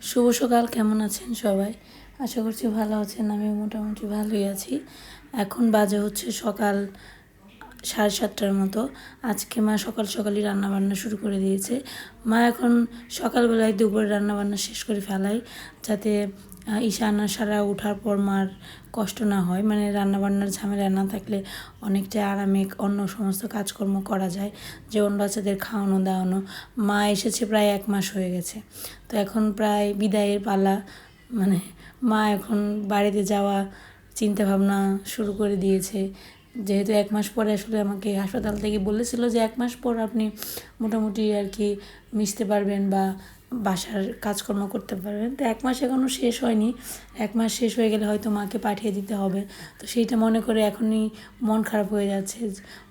শুভ সকাল, কেমন আছেন সবাই? আশা করছি ভালো আছেন আমি মোটামুটি ভালোই আছি। এখন বাজে হচ্ছে সকাল সাড়ে সাতটার মতো। আজকে মা সকাল সকালই রান্নাবান্না শুরু করে দিয়েছে। মা এখন সকালবেলায় দুপুরে রান্নাবান্না শেষ করে ফেলায়, যাতে আহ, ঈশা আন্না সারা ওঠার পর মার কষ্ট না হয়। মানে রান্নাবান্নার ঝামেলা না থাকলে অনেকটা আরামে অন্য সমস্ত কাজকর্ম করা যায় যেমন বাচ্চাদের খাওয়ানো দাওয়ানো। মা এসেছে প্রায় এক মাস হয়ে গেছে। তো এখন প্রায় বিদায়ের পালা মানে মা এখন বাড়িতে যাওয়া চিন্তা ভাবনা শুরু করে দিয়েছে। যেহেতু এক মাস পরে আসলে আমাকে হাসপাতাল থেকে বলেছিল যে এক মাস পর আপনি মোটামুটি আর কি মিশতে পারবেন বা বাসার কাজকর্ম করতে পারবেন। তো এক মাস এখনও শেষ হয়নি। এক মাস শেষ হয়ে গেলে হয়তো মাকে পাঠিয়ে দিতে হবে। তো সেইটা মনে করে এখনই মন খারাপ হয়ে যাচ্ছে।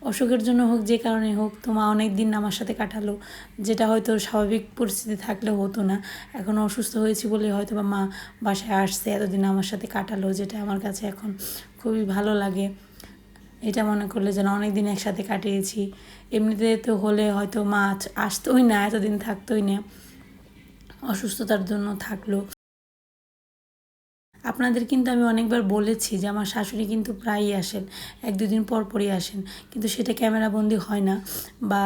অসুখের জন্য হোক, যে কারণে হোক, তো মা অনেক দিন আমার সাথে কাটালো। যেটা হয়তো স্বাভাবিক পরিস্থিতি থাকলে হতো না। এখন অসুস্থ হয়েছি বলে হয়তো বা মা বাসায় আসছে, এতদিন আমার সাথে কাটালো, যেটা আমার কাছে এখন খুবই ভালো লাগে। এটা মনে করলে যেন অনেক দিন একসাথে কাটিয়েছি। এমনিতে তো হলে হয়তো মা আসতোই না, এতদিন থাকতোই না। অসুস্থতার জন্য থাকল। আপনাদের কিন্তু আমি অনেকবার বলেছি যে আমার শাশুড়ি কিন্তু প্রায়ই আসেন, এক দুদিন পর পরই আসেন। কিন্তু সেটা ক্যামেরাবন্দি হয় না বা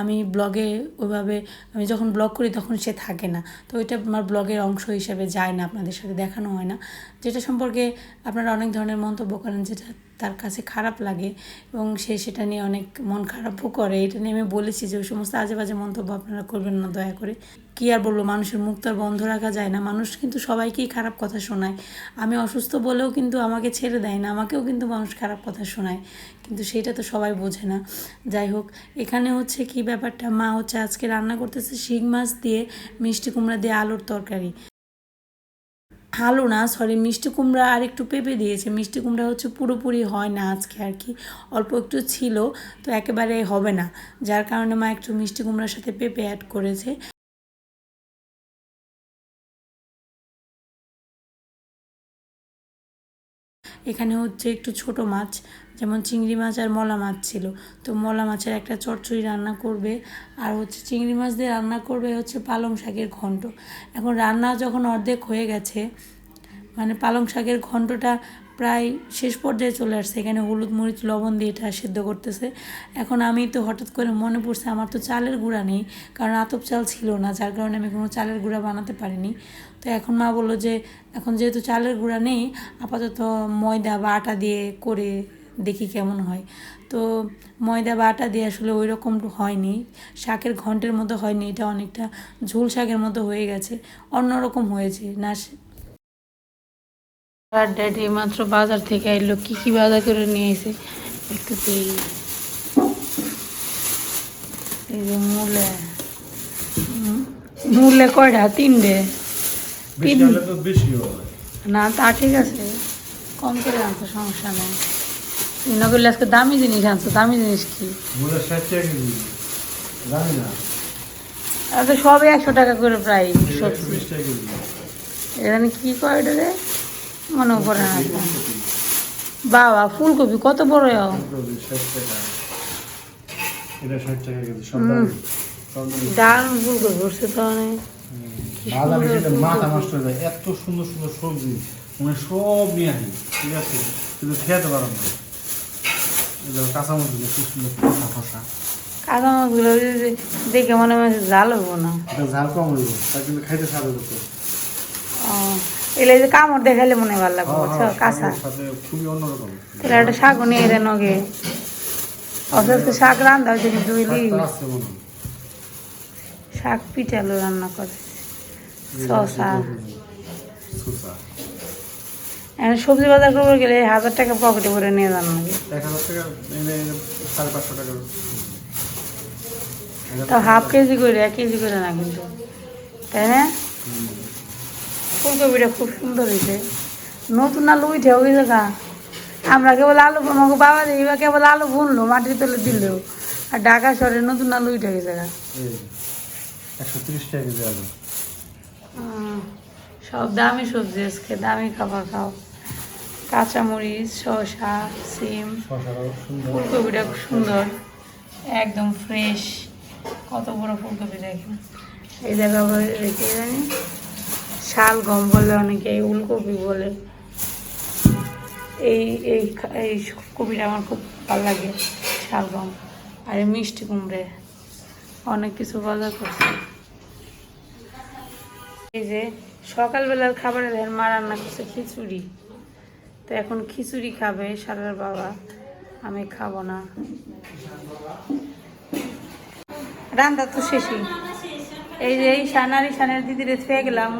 আমি ব্লগে ওইভাবে আমি যখন ব্লগ করি তখন সে থাকে না। তো ওইটা আমার ব্লগের অংশ হিসেবে যায় না, আপনাদের সাথে দেখানো হয় না। যেটা সম্পর্কে আপনারা অনেক ধরনের মন্তব্য করেন, যেটা তার কাছে খারাপ লাগে এবং সে সেটা নিয়ে অনেক মন খারাপও করে। এটা নিয়ে আমি বলেছি যে, ওই সমস্ত আজে বাজে মন্তব্য আপনারা করবেন না, দয়া করে। কি আর বলব, মানুষের মুখ তো আর বন্ধ রাখা যায় না। মানুষ কিন্তু সবাইকেই খারাপ কথা শোনায়। আমি অসুস্থ বলেও কিন্তু আমাকে ছেড়ে দেয় না, আমাকেও কিন্তু মানুষ খারাপ কথা শোনায়। কিন্তু সেটা তো সবাই বোঝে না। যাই হোক, এখানে হচ্ছে কি ব্যাপারটা? মা হচ্ছে আজকে রান্না করতেছে শিং মাছ দিয়ে মিষ্টি কুমড়া দিয়ে আলুর তরকারি। আলু না সরি মিষ্টি কুমড়া আর একটু পেঁপে দিয়েছে। মিষ্টি কুমড়া হচ্ছে পুরোপুরি হয় না আজকে আর কি, অল্প একটু ছিল, তো একেবারে হবে না। যার কারণে মা একটু মিষ্টি কুমড়ার সাথে পেঁপে অ্যাড করেছে। এখানে হচ্ছে একটু ছোট মাছ, যেমন চিংড়ি মাছ আর মলা মাছ ছিল। তো মলা মাছের একটা চচ্চড়ি রান্না করবে, আর হচ্ছে চিংড়ি মাছ দিয়ে রান্না করবে হচ্ছে পালং শাকের ঘন্ট। এখন রান্না যখন অর্ধেক হয়ে গেছে মানে পালং শাকের ঘন্টটা প্রায় শেষ পর্যায়ে চলে আসছে। এখানে হলুদ, মরিচ, লবণ দিয়ে এটা সেদ্ধ করতেছে। এখন আমি তো হঠাৎ করে মনে পড়ছে আমার তো চালের গুঁড়া নেই, কারণ আতপ চাল ছিল না, যার কারণে আমি কোনো চালের গুঁড়া বানাতে পারিনি। তো এখন মা বলল যে, এখন যেহেতু চালের গুঁড়া নেই, আপাতত ময়দা বা আটা দিয়ে করে দেখি কেমন হয়। তো ময়দা বা আটা দিয়ে আসলে ওই রকম হয়নি, শাকের ঘন্টের মতো হয়নি, এটা অনেকটা ঝোল শাকের মতো হয়ে গেছে, অন্যরকম হয়েছে। না আর ড্যাডি মাত্র বাজার থেকে এলো কি কি বাজার করে নিয়ে এসে একটু তেল এই যে মূলে। মূলে কয়টা? তিনটে? না তা ঠিক আছে। কম করে আনছো সমস্যা নেই। তুই না করলে আজকে দামি জিনিস আনছো দামি জিনিস কি? তো সবই একশো টাকা করে প্রায় সবজি। এখানে কি কয় এটা রে? মনে পড়ে না বাবা ফুলকপি কত বড় ফুলকপি দারুণ উঠছে তো অনেক। বাজারে গেলে মাথা নষ্ট হয়ে যায়। এত সুন্দর সুন্দর সবজি মানে সব নিয়ে আসি ঠিক আছে? কিন্তু খেতে পারো না। খুব সুন্দর দেখে মনে হয় জাল হব না। ঝাল কম হইব তা কিন্তু খাইতে সাথে করতে এলে যে কামড় দেখাইলে মনে হয় ভালো লাগবে বুঝছ? কাঁচা। সাথে তাহলে একটা শাক নিয়ে এলে নগে অসুস্থ শাক রান্ধা হয়েছে কিন্তু হয়। শাক পিঠালো রান্না করে শশা এখন সবজি বাজার করব গেলে হাজার টাকা পকেটে ভরে নিয়ে যান নাকি? তো হাফ কেজি করে এক কেজি করে না কিন্তু। তাই না? ফুলকপিটা খুব সুন্দর হয়েছে। নতুন আলু উঠে গেছে গা আমরা কেবল আলু আমাকে বাবা দিবা কেবল আলু ভুনলো মাটির তলে দিল। আর ঢাকা শহরে নতুন আলু উঠে গেছে গা। একশো তিরিশ টাকা কেজি আলু। সব দামি সবজি আজকে দামি খাবার খাও। কাঁচামরিচ শসা সিম ফুলকপিটা খুব সুন্দর। একদম ফ্রেশ কত বড় ফুলকপি দেখেন। এই জায়গা রেখে জানি শাল গম বলে অনেকে উলকপি বলে। এই এই এই কপিটা আমার খুব ভালো লাগে শালগম আর এই মিষ্টি কুমড়ে। অনেক কিছু বাজার করছে। এই যে সকালবেলার খাবারে দেখেন মা রান্না করছে খিচুড়ি। তো এখন খিচুড়ি খাবে সারার বাবা, আমি খাব না। রান্না তো শেষই। এই যে এই সানার ঈশানের দিদিরে ছুঁয়ে গেলাম।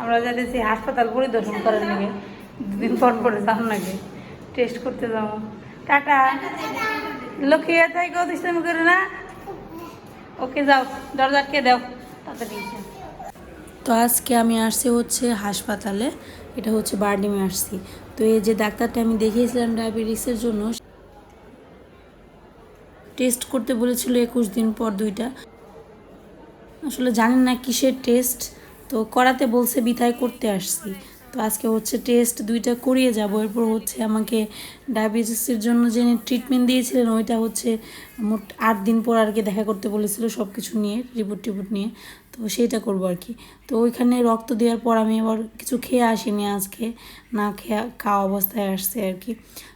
আমরা যাইতেছি হাসপাতাল পরিদর্শন করার লেগে দুদিন পর পরে যাও নাকি। টেস্ট করতে যাব টাটা। লক্ষ্মী তাই কত ইসলাম করে না? ওকে যাও, দরজা কে দাও, তাড়াতাড়ি তো আজকে আমি আসছি হচ্ছে হাসপাতালে, এটা হচ্ছে বার্ডিমে আসছি। তো এই যে ডাক্তারটা আমি দেখিয়েছিলাম ডায়াবেটিসের জন্য টেস্ট করতে বলেছিল একুশ দিন পর দুইটা। আসলে জানেন না কিসের টেস্ট তো করাতে বলছে বিথায় করতে আসছি। তো আজকে হচ্ছে টেস্ট দুইটা করিয়ে যাব। এরপর হচ্ছে আমাকে ডায়াবেটিসের জন্য যে ট্রিটমেন্ট দিয়েছিলেন, ওইটা হচ্ছে মোট আট দিন পর আর কি দেখা করতে বলেছিল সব কিছু নিয়ে রিপোর্ট টিপোর্ট নিয়ে। তো সেইটা করব আর কি। তো ওইখানে রক্ত দেওয়ার পর আমি আবার কিছু খেয়ে আসিনি আজকে, না খেয়ে খাওয়া অবস্থায় আসছে আর কি।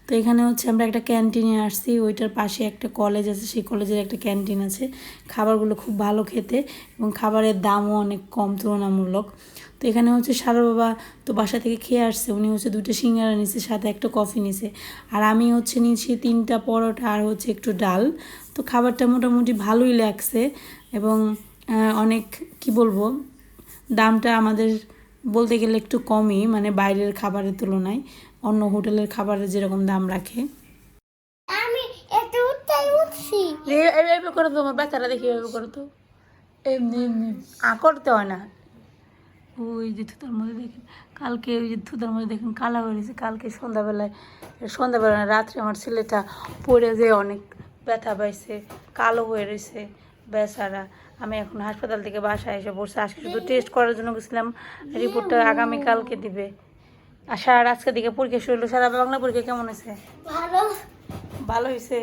তো এখানে হচ্ছে আমরা একটা ক্যান্টিনে আসছি, ওইটার পাশে একটা কলেজ আছে, সেই কলেজের একটা ক্যান্টিন আছে। খাবারগুলো খুব ভালো খেতে এবং খাবারের দামও অনেক কম, তুলনামূলক। তো এখানে হচ্ছে সারা বাবা তো বাসা থেকে খেয়ে আসছে, উনি হচ্ছে দুটো সিঙ্গারা নিছে, সাথে একটা কফি নিছে। আর আমি হচ্ছে নিয়েছি তিনটা পরোটা আর হচ্ছে একটু ডাল। তো খাবারটা মোটামুটি ভালোই লাগছে এবং অনেক কি বলব দামটা আমাদের বলতে গেলে একটু কমই মানে বাইরের খাবারের তুলনায় অন্য হোটেলের খাবারের যেরকম দাম রাখে। আমি একটু উঠতেই উঠছি এইভাবে করে তো আমার বাচ্চারা দেখি এইভাবে করে তো। এমনি এমনি আ করতে হয় না। ওই যে থুতার মধ্যে দেখেন কালকে ওই যে থুতার মধ্যে দেখেন কালা হয়ে গেছে। কালকে সন্ধ্যাবেলায় সন্ধ্যাবেলা রাত্রে আমার ছেলেটা পড়ে যে অনেক ব্যথা পাইছে কালো হয়ে রয়েছে। বেচারা। আমি এখন হাসপাতাল থেকে বাসায় এসে বসে আজকে শুধু টেস্ট করার জন্য গেছিলাম। রিপোর্টটা আগামীকালকে দিবে। আর সারা আজকে দিকে পরীক্ষা শুরু হলো। সারা বাংলা পরীক্ষা কেমন হয়েছে? ভালো। ভালো হয়েছে?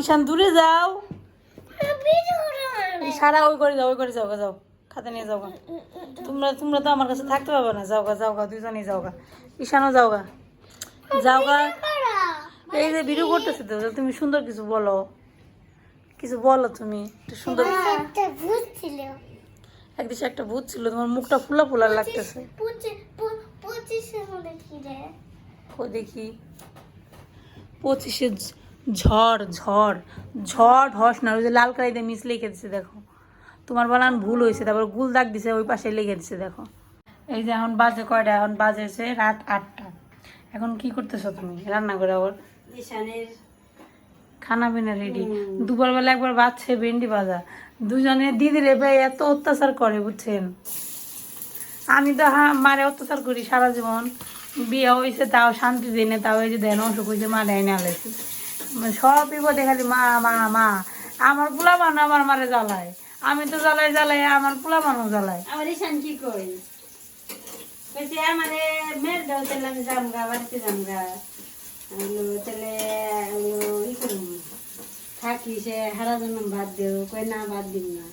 ঈশান দূরে যাও। সারা ওই করে যাও ওই করে যাও গা, যাও। খাতে নিয়ে যাও। তোমরা তোমরা তো আমার কাছে থাকতে পারবে না। যাও গা যাও গা দুজনেই যাও গা। ঈশানও যাও গা। যাও গা। এই যে ভিডিও করতেছে তো তুমি সুন্দর কিছু বলো। কিছু বলো তুমি একটু সুন্দর একদিকে একটা ভূত ছিল। তোমার মুখটা ফুলা ফুলা লাগতেছে। দেখি। পঁচিশে ঝড় ঝড়। ঝড় হস না ওই যে লাল কালিতে মিস লিখে দিছে দেখো। তোমার বানান ভুল হয়েছে তারপর গুল দাগ দিছে ওই পাশে লিখে দিছে দেখো। এই যে এখন বাজে কয়টা? এখন বাজেছে রাত আটটা। এখন কি করতেছো তুমি? রান্না করে আবার? খানা পিনা রেডি দুপুরবেলা একবার বাজছে ভেন্ডি ভাজা। দুজনে দিদি রে ভাই এত অত্যাচার করে বুঝছেন? আমি তো মারে অত্যাচার করি সারা জীবন। বিয়ে হয়েছে তাও শান্তি দিই না তাও এই যে দেন অসুখ হয়েছে মা দেয় না আলাইছি। সব বিপদে খালি মা মা মা। আমার পোলা বানো আমার মারে জ্বালায়। আমি তো জ্বালাই জ্বালাই আমার পোলা বানো জ্বালায়। আমার ঈশান কি কই আমারে মের দাও তাহলে আমি যামগা বাড়িতে হলো তাহলে থাকি সে হারা দেও, কই না দিম না।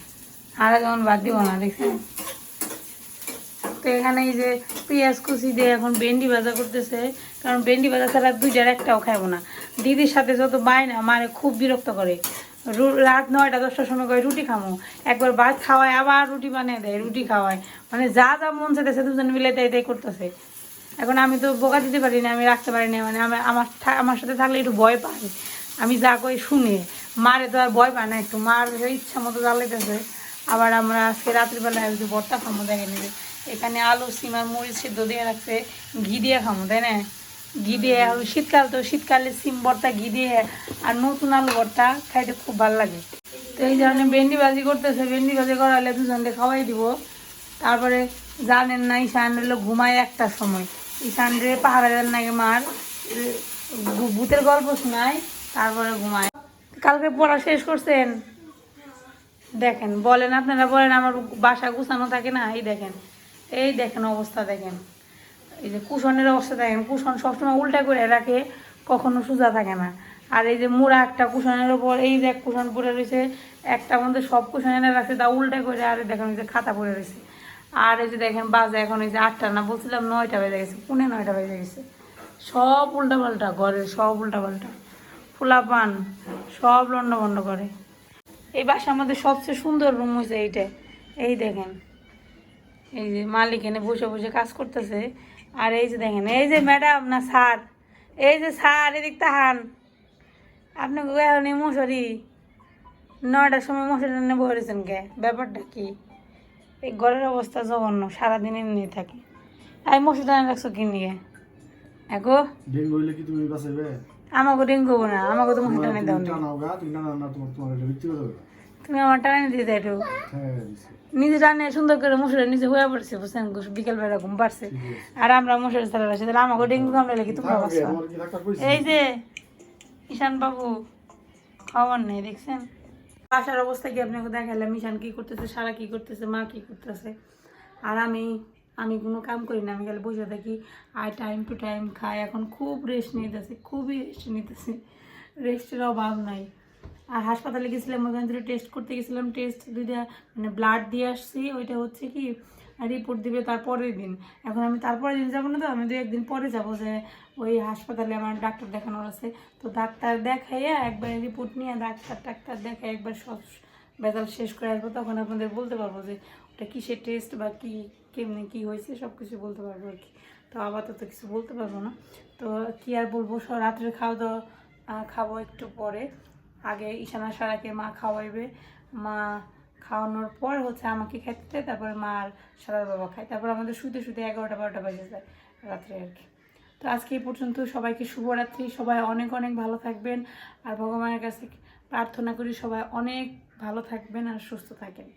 বাদ দিব না, দেখছেন? তো এখানে এই যে পেঁয়াজ কুচি দিয়ে এখন ভেন্ডি ভাজা করতেছে, কারণ ভেন্ডি ভাজা ছাড়া দুইটার একটাও না। দিদির সাথে যত বাই না, মারে খুব বিরক্ত করে। রাত নয়টা, দশটার সময় করে রুটি খামো। একবার ভাত খাওয়ায়, আবার রুটি বানিয়ে দেয়, রুটি খাওয়ায়। মানে যা যা মন চাইতেছে দুজন মিলে তাই তাই করতেছে। এখন আমি তো বোকা দিতে পারি না, আমি রাখতে পারি না মানে আমার আমার সাথে থাকলে একটু ভয় পাই আমি যা কই শুনে মারে তো আর ভয় পায় না একটু মার ইচ্ছা মতো জ্বালাইতেছে। আবার আমরা আজকে রাত্রিবেলায় একটু বর্তা খামো দেখে নিবে এখানে আলু সিমার মরিচ সিদ্ধ দিয়ে রাখছে ঘি দিয়ে খামো তাই না? ঘি দিয়ে আর শীতকাল তো শীতকালে সিম ভর্তা ঘি দিয়ে আর নতুন আলু ভর্তা খাইতে খুব ভালো লাগে। তো এই ধরনের ভেন্ডি ভাজি করতেছে ভেন্ডি ভাজি করালে দুজনকে খাওয়াই দিব। তারপরে জানেন না ঈশান হলো ঘুমায় একটার সময়। ঈশান রে পাহাড়ের নাকি মার? ভূতের গল্প শোনায়। তারপরে ঘুমায়। কালকে পড়া শেষ করছেন? দেখেন, বলেন, আপনারা বলেন, আমার বাসা গুছানো থাকে না, এই দেখেন এই দেখেন অবস্থা দেখেন। এই যে কুশনের অবস্থা দেখেন কুশন সবসময় উল্টা করে রাখে, কখনো সোজা থাকে না। আর এই যে মুড়া একটা কুশনের ওপর, এই যে কুশন পরে রয়েছে একটা মধ্যে সব কুশন এনে রাখছে তা উল্টা করে, আর দেখেন, এই যে খাতা পরে রয়েছে। আর এই যে দেখেন, বাজে এখন, এই যে আটটা না, বলছিলাম নয়টা বেজে গেছে, পুনে নয়টা বেজে গেছে। সব উল্টা পাল্টা ঘরের সব উল্টা পাল্টা ফুলা পান সব লন্ড বন্ড করে। এই বাসার মধ্যে সবচেয়ে সুন্দর রুম হয়েছে এইটা। এই দেখেন, এই যে মালিক এনে বসে বসে কাজ করতেছে। আর এই যে দেখেন, এই যে ম্যাডাম না স্যার, এই যে স্যার, এদিক তাহান আপনি এখন এই মশারি? নয়টার সময় মশারি টেনে বসেছেন কে? ব্যাপারটা কি? এই ঘরের অবস্থা জঘন্য, সারাদিন এমনি থাকি। আমি মশারি রাখছো কি নিয়ে? হইলে কি তুমি আমাকে ডেঙ্গু না আমাকে তো মশারি টানে দাও তুমি তোমার তোমার আমার টানে দিয়ে দেয় একটু নিজে টানে সুন্দর করে মশারি নিচে হয়ে পড়ছে বুঝছেন বিকেল বেলা ঘুম পারছে আর আমরা মশারি চালা রাখছি তাহলে আমাকে ডেঙ্গু কামড়ে কি তোমরা কইছে? এই যে ঈশান বাবু খবর নেই দেখছেন? বাসার অবস্থা কি আপনাকে দেখালাম ঈশান কি করতেছে সারা কি করতেছে মা কি করতেছে? আর আমি আমি কোনো কাম করি না, আমি খালি বসে থাকি। আর টাইম টু টাইম খাই। এখন খুব রেস্ট নিতেছি, খুবই রেস্ট নিতেছি। রেস্টের অভাব নাই। আর হাসপাতালে গেছিলাম, ওখান থেকে টেস্ট করতে গেছিলাম। টেস্ট দুইটা মানে ব্লাড দিয়ে আসছি। ওইটা হচ্ছে কি রিপোর্ট দিবে তারপরের দিন। এখন আমি তারপরের দিন যাব না তো, আমি দু একদিন পরে যাব যে ওই হাসপাতালে আমার ডাক্তার দেখানোর আছে। তো ডাক্তার দেখাইয়া একবার রিপোর্ট নিয়ে ডাক্তার ডাক্তার দেখাই একবার সব বেতাল শেষ করে আসব, তখন আপনাদের বলতে পারব যে ওটা কিসের টেস্ট বা কী, কেমনি কী হয়েছে সব কিছু বলতে পারব আর কি। তো আপাতত কিছু বলতে পারব না। তো কি আর বলব সব রাত্রে খাওয়া দাওয়া খাব একটু পরে। আগে ঈশানা সারাকে মা খাওয়াইবে। মা খাওয়ানোর পর হচ্ছে আমাকে খেতে দেয়, তারপরে মা আর সারার বাবা খায়। তারপর আমাদের শুতে শুতে এগারোটা বারোটা বাজে যায় রাত্রে আর কি। তো আজকে এই পর্যন্ত সবাইকে শুভরাত্রি। সবাই অনেক অনেক ভালো থাকবেন। আর ভগবানের কাছে প্রার্থনা করি সবাই অনেক ভালো থাকবেন আর সুস্থ থাকেন।